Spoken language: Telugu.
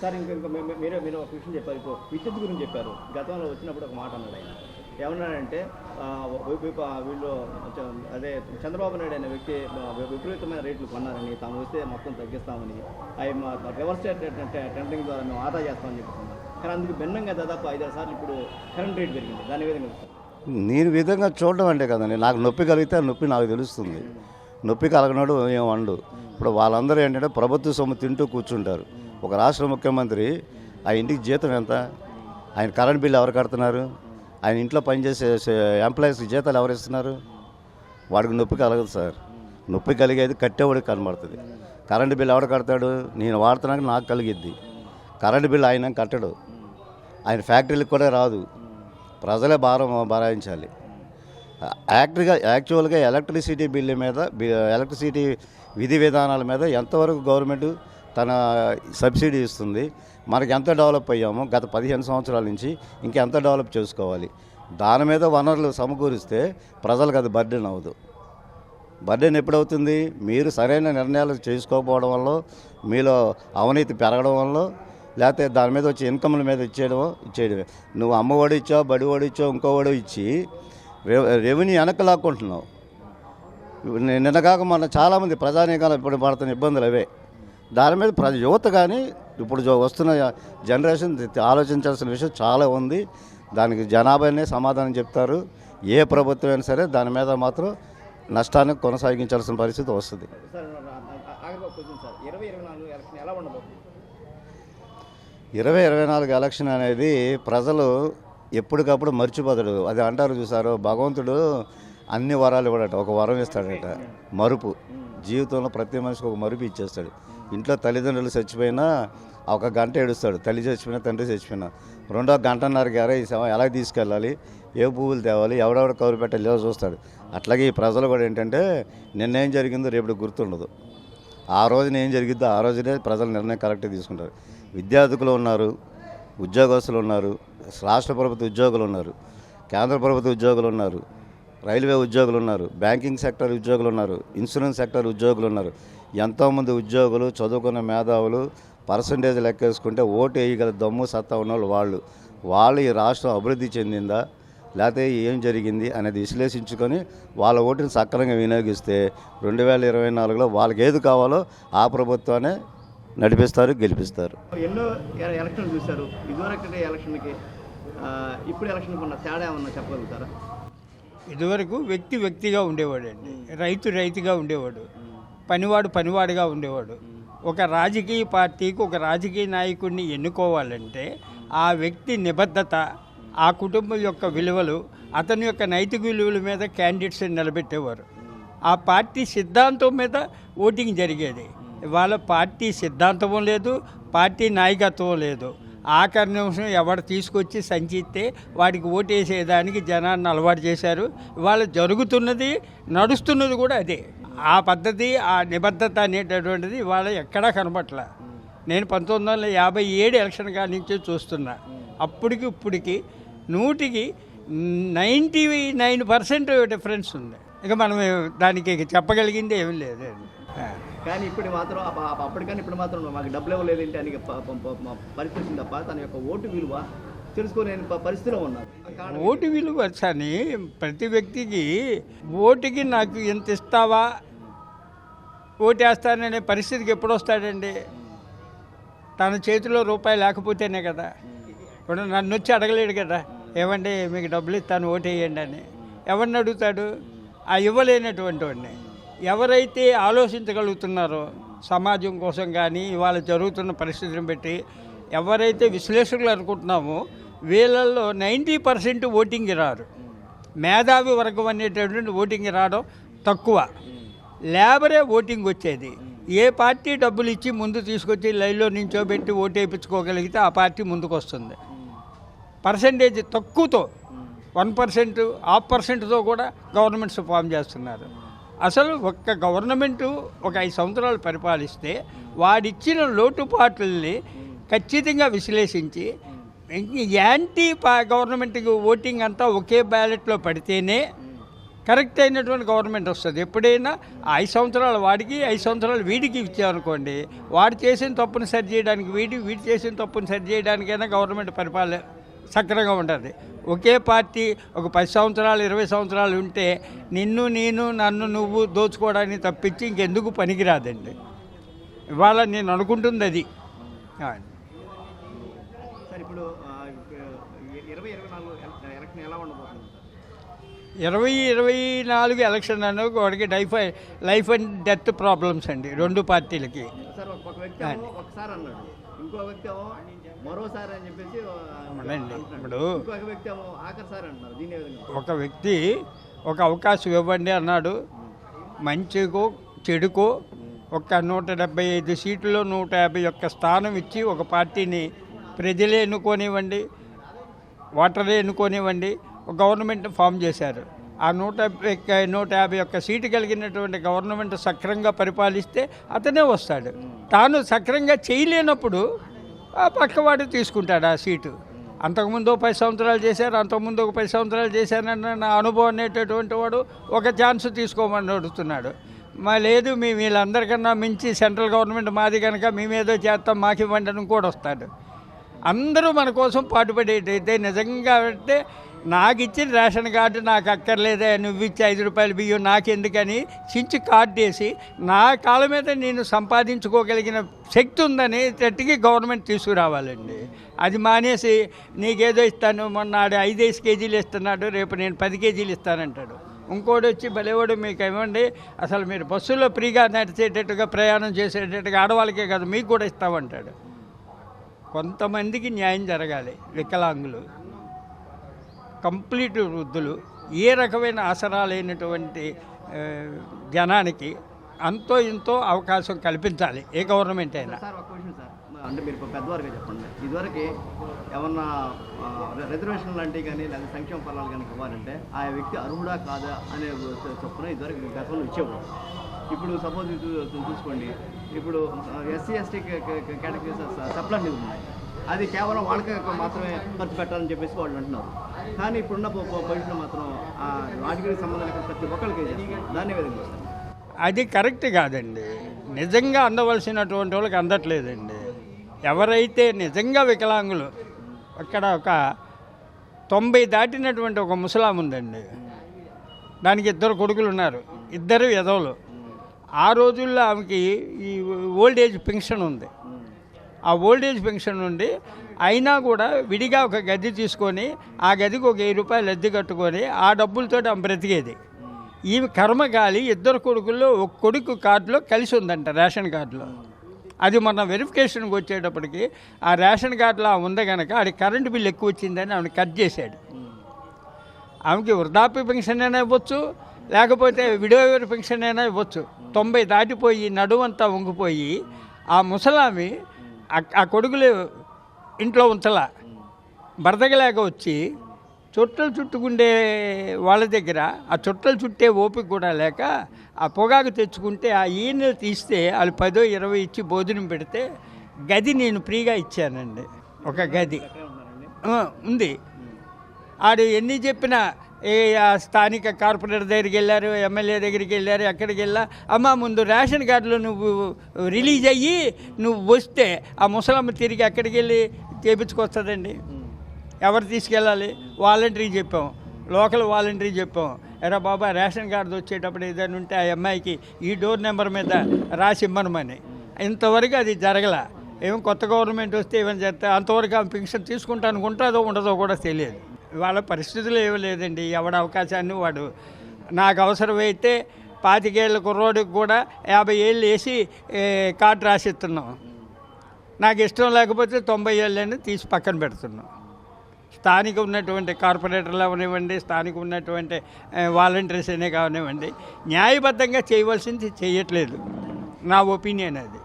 సార్ ఇంకా ఇంకా మీరే మీరు ఒక విషయం చెప్పారు. ఇప్పుడు విద్యుత్ గురించి చెప్పారు. గతంలో వచ్చినప్పుడు ఒక మాట అన్నాడు ఆయన. ఏమన్నాడంటే వీళ్ళు అదే చంద్రబాబు నాయుడు అనే వ్యక్తి విపరీతమైన రేట్లు కొన్నారని తాము వస్తే మొత్తం తగ్గిస్తామని అవి రివర్స్ టెండరింగ్ ద్వారా మేము ఆదా చేస్తామని చెప్తున్నాం కానీ అందుకు భిన్నంగా దాదాపు ఐదారు సార్లు ఇప్పుడు కరెంట్ రేట్ పెరిగింది. దాని విధంగా నేను విధంగా చూడడం అంటే కదండి నాకు నొప్పి కలిగితే నొప్పి నాకు తెలుస్తుంది. నొప్పి కలగనాడు ఏం వండు. ఇప్పుడు వాళ్ళందరూ ఏంటంటే ప్రభుత్వ సొమ్ము తింటూ కూర్చుంటారు. ఒక రాష్ట్ర ముఖ్యమంత్రి ఆ ఇంటికి జీతం ఎంత? ఆయన కరెంట్ బిల్లు ఎవరు కడుతున్నారు? ఆయన ఇంట్లో పనిచేసే ఎంప్లాయీస్కి జీతాలు ఎవరు ఇస్తున్నారు? వాడికి నొప్పి కలగదు సార్. నొప్పి కలిగేది కట్టేవాడికి కనబడుతుంది. కరెంటు బిల్లు ఎవడు కడతాడు? నేను వాడుతున్నాక నాకు కలిగిద్ది. కరెంటు బిల్లు ఆయన కట్టడు. ఆయన ఫ్యాక్టరీలకు కూడా రాదు. ప్రజలే భారం భరాయించాలి. యాక్టర్గా యాక్చువల్గా ఎలక్ట్రిసిటీ బిల్లు మీద బి- ఎలక్ట్రిసిటీ విధి విధానాల మీద ఎంతవరకు గవర్నమెంట్ తన సబ్సిడీ ఇస్తుంది. మనకి ఎంత డెవలప్ అయ్యామో గత పదిహేను సంవత్సరాల నుంచి ఇంకెంత డెవలప్ చేసుకోవాలి. దాని మీద వనరులు సమకూరిస్తే ప్రజలకు అది బర్డెన్ అవ్వదు. బర్డెన్ ఎప్పుడవుతుంది? మీరు సరైన నిర్ణయాలు చేసుకోకపోవడం వల్ల మీలో అవినీతి పెరగడం వల్ల లేకపోతే దాని మీద వచ్చే ఇన్కమ్ల మీద ఇచ్చేయడమో ఇచ్చేయడమే. నువ్వు అమ్మఒడి ఇచ్చావు బడివాడు ఇచ్చావు ఇంకోవాడు ఇచ్చి రె- రెవెన్యూ వెనక్కి లాక్కుంటున్నావు. నిన్నగాక మన చాలామంది ప్రజానీకాలు ఇప్పుడు పడుతున్న ఇబ్బందులు అవే. దాని మీద ప్రజ యువత కానీ ఇప్పుడు వస్తున్న జనరేషన్ ఆలోచించాల్సిన విషయం చాలా ఉంది. దానికి జనాభానే సమాధానం చెప్తారు. ఏ ప్రభుత్వం అయినా సరే దాని మీద మాత్రం నష్టాన్ని కొనసాగించాల్సిన పరిస్థితి వస్తుంది. ఇరవై ఇరవై నాలుగు ఎలక్షన్ అనేది ప్రజలు ఎప్పటికప్పుడు మర్చిపోతాడు అది అంటారు చూసారు భగవంతుడు అన్ని వరాలు ఇవ్వడట. ఒక వరం ఇస్తాడట. మరుపు. జీవితంలో ప్రతి మనిషికి ఒక మరుపు ఇచ్చేస్తాడు. ఇంట్లో తల్లిదండ్రులు చచ్చిపోయినా ఒక గంట ఏడుస్తాడు. తల్లి చచ్చిపోయినా తండ్రి చచ్చిపోయినా. రెండో గంటన్నర గారే ఈ సమయం ఎలా తీసుకెళ్ళాలి? ఏ పువ్వులు తేవాలి? ఎవడెవడ కౌరు పెట్టాలి ఏదో చూస్తాడు. అట్లాగే ఈ ప్రజలు కూడా ఏంటంటే నిన్నేం జరిగిందో రేపు గుర్తుండదు. ఆ రోజున ఏం జరిగిద్దో ఆ రోజునే ప్రజలు నిర్ణయం కరెక్ట్గా తీసుకుంటారు. విద్యార్థులు ఉన్నారు ఉద్యోగస్తులు ఉన్నారు రాష్ట్ర ప్రభుత్వ ఉద్యోగులు ఉన్నారు కేంద్ర ప్రభుత్వ ఉద్యోగులు ఉన్నారు. రైల్వే ఉద్యోగులు ఉన్నారు బ్యాంకింగ్ సెక్టర్ ఉద్యోగులు ఉన్నారు ఇన్సూరెన్స్ సెక్టర్ ఉద్యోగులు ఉన్నారు. ఎంతోమంది ఉద్యోగులు చదువుకున్న మేధావులు పర్సంటేజ్ లెక్కేసుకుంటే ఓటు వేయగల దమ్ము సత్తా ఉన్నవాళ్ళు వాళ్ళు. వాళ్ళు ఈ రాష్ట్రం అభివృద్ధి చెందిందా లేకపోతే ఏం జరిగింది అనేది విశ్లేషించుకొని వాళ్ళ ఓటుని సక్రమంగా వినియోగిస్తే రెండు వేల ఇరవై నాలుగులో వాళ్ళకి ఏది కావాలో ఆ ప్రభుత్వాన్ని నడిపిస్తారు గెలిపిస్తారు. ఎన్నో ఎలక్షన్లు చూశారు. ఇదివరకటి ఎలక్షన్కి ఇప్పుడు ఎలక్షన్కి ఉన్న తేడా ఏమన్నా చెప్పగలుగుతారా? ఇదివరకు వ్యక్తి వ్యక్తిగా ఉండేవాడండి. రైతు రైతుగా ఉండేవాడు. పనివాడు పనివాడుగా ఉండేవాడు. ఒక రాజకీయ పార్టీకి ఒక రాజకీయ నాయకుడిని ఎన్నుకోవాలంటే ఆ వ్యక్తి నిబద్ధత ఆ కుటుంబం యొక్క విలువలు అతని యొక్క నైతిక విలువల మీద క్యాండిడేట్స్ నిలబెట్టేవారు. ఆ పార్టీ సిద్ధాంతం మీద ఓటింగ్ జరిగేది. ఇవాళ పార్టీ సిద్ధాంతం లేదు పార్టీ నాయకత్వం లేదు. ఆఖరి నిమిషం ఎవడు తీసుకొచ్చి సంచిస్తే వాడికి ఓటేసేదానికి జనాన్ని అలవాటు చేశారు. ఇవాళ జరుగుతున్నది నడుస్తున్నది కూడా అదే. ఆ పద్ధతి ఆ నిబద్ధత అనేటటువంటిది ఇవాళ ఎక్కడా కనపట్ల. నేను పంతొమ్మిది వందల యాభై ఏడు ఎలక్షన్ కాడి నుంచే చూస్తున్నా. అప్పటికి ఇప్పటికి నూటికి నైంటీ నైన్ పర్సెంట్ డిఫరెన్స్ ఉంది. ఇక మనం దానికి చెప్పగలిగింది ఏమీ లేదు. కానీ ఇప్పుడు మాత్రం అప్ప- అప్పటికని ఇప్పుడు మాత్రం మాకు డబ్బులు ఇవ్వలేదు ఏంటి అని పరిస్థితి తప్ప తన యొక్క ఓటు విలువ తెలుసుకోలేని ప- పరిస్థితిలో ఉన్నారు ఓటు విలువ అని ప్రతి వ్యక్తికి ఓటుకి నాకు ఎంత ఇస్తావా? ఓటేస్తాననే పరిస్థితికి ఎప్పుడు వస్తాడండి? తన చేతిలో రూపాయి లేకపోతేనే కదా. ఇప్పుడు నన్ను వచ్చి అడగలేడు కదా. ఏమండి మీకు డబ్బులు ఇస్తాను ఓటేయండి అని. ఎవరిని అడుగుతాడు? ఆ ఇవ్వలేనటువంటి వాడిని. ఎవరైతే ఆలోచించగలుగుతున్నారో సమాజం కోసం కానీ ఇవాళ జరుగుతున్న పరిస్థితిని బట్టి ఎవరైతే విశ్లేషకులు అనుకుంటున్నామో వీళ్ళల్లో నైంటీ పర్సెంట్ ఓటింగ్ రారు. మేధావి వర్గం అనేటటువంటి ఓటింగ్ రావడం తక్కువ. లేబరే ఓటింగ్ వచ్చేది. ఏ పార్టీ డబ్బులు ఇచ్చి ముందు తీసుకొచ్చి లైన్లో నించోబెట్టి ఓటు వేయించుకోగలిగితే ఆ పార్టీ ముందుకు వస్తుంది పర్సంటేజ్ తక్కువతో వన్ పర్సెంట్ హాఫ్ పర్సెంట్తో కూడా గవర్నమెంట్స్ ఫామ్ చేస్తున్నారు. అసలు ఒక్క గవర్నమెంటు ఒక ఐదు సంవత్సరాలు పరిపాలిస్తే వాడిచ్చిన లోటుపాట్లని ఖచ్చితంగా విశ్లేషించి యాంటీ పా గవర్నమెంట్కి ఓటింగ్ అంతా ఒకే బ్యాలెట్లో పడితేనే కరెక్ట్ అయినటువంటి గవర్నమెంట్ వస్తుంది. ఎప్పుడైనా ఐదు సంవత్సరాలు వాడికి ఐదు సంవత్సరాలు వీడికి ఇచ్చామనుకోండి వాడు చేసిన తప్పుని సరి చేయడానికి వీడి వీడి చేసిన తప్పుని సరి చేయడానికైనా గవర్నమెంట్ పరిపాలన సక్రంగా ఉంటుంది. ఒకే పార్టీ ఒక పది సంవత్సరాలు ఇరవై సంవత్సరాలు ఉంటే నిన్ను నేను నన్ను నువ్వు దోచుకోవడానికి తప్పించి ఇంకెందుకు పనికిరాదండి. ఇవాళ నేను అనుకుంటుంది అది. ఇప్పుడు ఇరవై ఇరవై నాలుగు ఎల- ఎలక్షన్ అనేది వాడికి life life and death problems అండి రెండు పార్టీలకి. మరోసారి అని చెప్పేసి. ఇప్పుడు ఇంకొక వ్యక్తి ఏమో ఆఖరిసారి అంటున్నారు. దీని ఏ విధంగా ఒక వ్యక్తి ఒక అవకాశం ఇవ్వండి అన్నాడు. మంచికో చెడుకో ఒక నూట డెబ్బై ఐదు సీట్లలో నూట యాభై ఒక్క స్థానం ఇచ్చి ఒక పార్టీని ప్రజలే ఎన్నుకోనివ్వండి ఓటరే ఎన్నుకోనివ్వండి ఒక గవర్నమెంట్ ఫామ్ చేశారు. ఆ నూట యాభై- నూట యాభై ఒక్క సీటు కలిగినటువంటి గవర్నమెంట్ సక్రంగా పరిపాలిస్తే అతనే వస్తాడు. తాను సక్రంగా చేయలేనప్పుడు ఆ పక్కవాడు తీసుకుంటాడు ఆ సీటు. అంతకుముందు ఒక పది సంవత్సరాలు చేశారు అంతకుముందు ఒక పది సంవత్సరాలు చేశానన్న నా అనుభవం అనేటటువంటి వాడు ఒక ఛాన్స్ తీసుకోమని అడుగుతున్నాడు. మా లేదు మేము వీళ్ళందరికన్నా మించి సెంట్రల్ గవర్నమెంట్ మాది కనుక మేమేదో చేస్తాం మాకు ఇవ్వండి అని కూడా వస్తాడు. అందరూ మన కోసం పాటుపడేటైతే నిజంగా అంటే నాకు ఇచ్చిన రేషన్ కార్డు నాకు అక్కర్లేదే నువ్వు ఇచ్చి ఐదు రూపాయలు బియ్యం నాకెందుకని చించి కార్డు వేసి నా కాళ్ళ మీద నేను సంపాదించుకోగలిగిన శక్తి ఉందని తట్టికి గవర్నమెంట్ తీసుకురావాలండి. అది మానేసి నీకేదో ఇస్తాను మొన్న ఆడు ఐదేసి కేజీలు ఇస్తున్నాడు రేపు నేను పది కేజీలు ఇస్తానంటాడు. ఇంకోటి వచ్చి భలేవాడు మీకు ఏమండి అసలు మీరు బస్సులో ఫ్రీగా నడిచేటట్టుగా ప్రయాణం చేసేటట్టుగా ఆడవాళ్ళకే కాదు మీకు కూడా ఇస్తామంటాడు. కొంతమందికి న్యాయం జరగాలి వికలాంగులు. కంప్లీట్ వృద్ధులు ఏ రకమైన ఆసరా లేనటువంటి జనానికి అంతో ఇంతో అవకాశం కల్పించాలి ఏ గవర్నమెంట్ అయినా. సార్ అంటే మీరు పెద్దవారుగా చెప్పండి. ఇదివరకు ఏమన్నా రిజర్వేషన్ లాంటివి కానీ లేదా సంక్షేమ ఫలాలు కనుక ఇవ్వాలంటే ఆ వ్యక్తి అర్హుడా కాదా అనే చొప్పున ఇదివరకు గతంలో ఇచ్చేవాడు ఇప్పుడు సపోజ్ చూసుకోండి. ఇప్పుడు ఎస్సీ ఎస్టీ కేటగిరీస్ సప్లర్ ఉన్నాయి. అది కేవలం వాళ్ళకి మాత్రమే ఖర్చు పెట్టాలని చెప్పేసి వాళ్ళు అంటున్నారు. కానీ ఇప్పుడున్న పొజిషన్ మాత్రం ఆ రాజకీయ సంబంధం లేకుండా ప్రతి ఒక్కరికి దాన్ని విధంగా అది కరెక్ట్ కాదండి. నిజంగా అందవలసినటువంటి వాళ్ళకి అందట్లేదండి. ఎవరైతే నిజంగా వికలాంగులు అక్కడ ఒక తొంభై దాటినటువంటి ఒక ముసలాం ఉందండి. దానికి ఇద్దరు కొడుకులు ఉన్నారు. ఇద్దరు ఎదవలు ఆ రోజుల్లో ఆమెకి ఈ ఓల్డ్ ఏజ్ పెన్షన్ ఉంది. ఆ ఓల్డేజ్ పెన్షన్ నుండి అయినా కూడా విడిగా ఒక గది తీసుకొని ఆ గదికి ఒక వెయ్యి రూపాయలు అద్దె కట్టుకొని ఆ డబ్బులతో ఆమె బ్రతికేది. ఈమె కర్మగాలి ఇద్దరు కొడుకుల్లో ఒక కొడుకు కార్డులో కలిసి ఉందంట రేషన్ కార్డులో. అది మన వెరిఫికేషన్కి వచ్చేటప్పటికి ఆ రేషన్ కార్డులో ఆమె ఉంది కనుక అది కరెంటు బిల్ ఎక్కువ వచ్చిందని ఆమెను కట్ చేశాడు. ఆమెకి వృద్ధాప్య పెన్షన్ అయినా ఇవ్వచ్చు లేకపోతే విడోవర్ పెన్షన్ అయినా ఇవ్వచ్చు. తొంభై దాటిపోయి నడువంతా వంగిపోయి ఆ ముసలామి ఆ- కొడుకులు ఇంట్లో ఉంచలా బరదగలేక వచ్చి చుట్టలు చుట్టుకుండే వాళ్ళ దగ్గర ఆ చుట్టలు చుట్టే ఓపిక కూడా లేక ఆ పొగాకు తెచ్చుకుంటే ఆ ఈయనలు తీస్తే వాళ్ళు పదో ఇరవై ఇచ్చి భోజనం పెడితే గది నేను ఫ్రీగా ఇచ్చానండి. ఒక గది. ఉంది. ఆడు ఎన్ని చెప్పినా ఏ ఆ స్థానిక కార్పొరేటర్ దగ్గరికి వెళ్ళారు ఎమ్మెల్యే దగ్గరికి వెళ్ళారు ఎక్కడికి వెళ్ళా? అమ్మ ముందు రేషన్ కార్డులో నువ్వు రిలీజ్ అయ్యి నువ్వు వస్తే ఆ ముసలమ్మ తిరిగి ఎక్కడికి వెళ్ళి చేపించుకొస్తుందండి? ఎవరు తీసుకెళ్ళాలి? వాలంటరీ చెప్పాం. లోకల్ వాలంటరీ చెప్పాం. ఎరా బాబా రేషన్ కార్డు వచ్చేటప్పుడు ఏదైనా ఉంటే ఆ అమ్మాయికి ఈ డోర్ నెంబర్ మీద రాసి ఇమ్మనమని ఇంతవరకు అది జరగల. ఏం కొత్త గవర్నమెంట్ వస్తే ఏమైనా జరిగితే అంతవరకు ఆమె పెన్షన్ తీసుకుంటానికి అదో ఉండదో కూడా తెలియదు. వాళ్ళ పరిస్థితులు ఏమీ లేదండి. ఎవడ అవకాశాన్ని వాడు. నాకు అవసరమైతే పాతికేళ్ళ కుర్రోడికి కూడా యాభై ఏళ్ళు వేసి కార్డు రాసిస్తున్నాం. నాకు ఇష్టం లేకపోతే తొంభై ఏళ్ళని తీసి పక్కన పెడుతున్నాం. స్థానిక ఉన్నటువంటి కార్పొరేటర్లు అవనివ్వండి స్థానిక ఉన్నటువంటి వాలంటీర్స్ అనే కావనివ్వండి న్యాయబద్ధంగా చేయవలసింది చేయట్లేదు. నా ఒపీనియన్ అది.